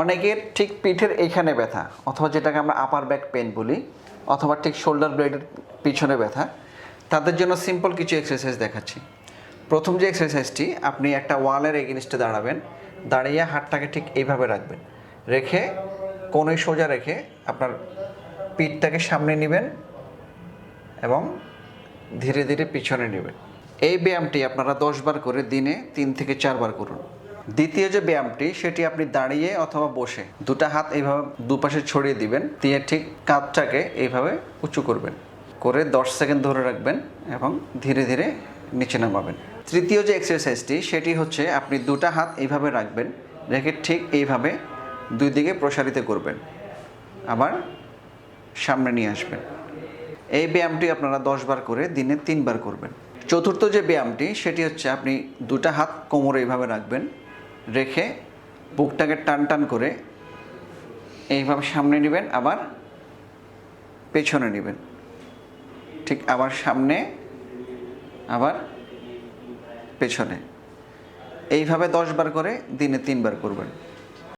অনেকের ঠিক পিঠের এইখানে ব্যথা, অথবা যেটাকে আমরা আপার ব্যাক পেন বলি, অথবা ঠিক শোল্ডার ব্লেডের পিছনে ব্যথা, তাদের জন্য সিম্পল কিছু এক্সারসাইজ দেখাচ্ছি। প্রথম যে এক্সারসাইজটি আপনি একটা ওয়ালের এগেনস্টে দাঁড়াবেন, দাঁড়িয়ে হাতটাকে ঠিক এইভাবে রাখবেন। রেখে কোনোই সোজা রেখে আপনার পিঠটাকে সামনে নেবেন এবং ধীরে ধীরে পিছনে নেবেন। এই ব্যায়ামটি আপনারা দশবার করে দিনে তিন থেকে চারবার করুন। দ্বিতীয় যে ব্যায়ামটি, সেটি আপনি দাঁড়িয়ে অথবা বসে দুটা হাত এইভাবে দুপাশে ছড়িয়ে দিবেন, দিয়ে ঠিক কাঁধটাকে এইভাবে উঁচু করবেন। করে দশ সেকেন্ড ধরে রাখবেন এবং ধীরে ধীরে নিচে নামাবেন। তৃতীয় যে এক্সারসাইজটি সেটি হচ্ছে আপনি দুটা হাত এইভাবে রাখবেন, রেখে ঠিক এইভাবে দুই দিকে প্রসারিত করবেন। আবার সামনে নিয়ে আসবেন। এই ব্যায়ামটি আপনারা দশ বার করে দিনে তিনবার করবেন। চতুর্থ যে ব্যায়ামটি, সেটি হচ্ছে আপনি দুটা হাত কোমরে এইভাবে রাখবেন রেখে বুকটাকে টান টান করে এইভাবে সামনে নেবেন, আবার পেছনে নেবেন। ঠিক আবার সামনে, আবার পেছনে। এইভাবে দশ বার করে দিনে তিনবার করবেন।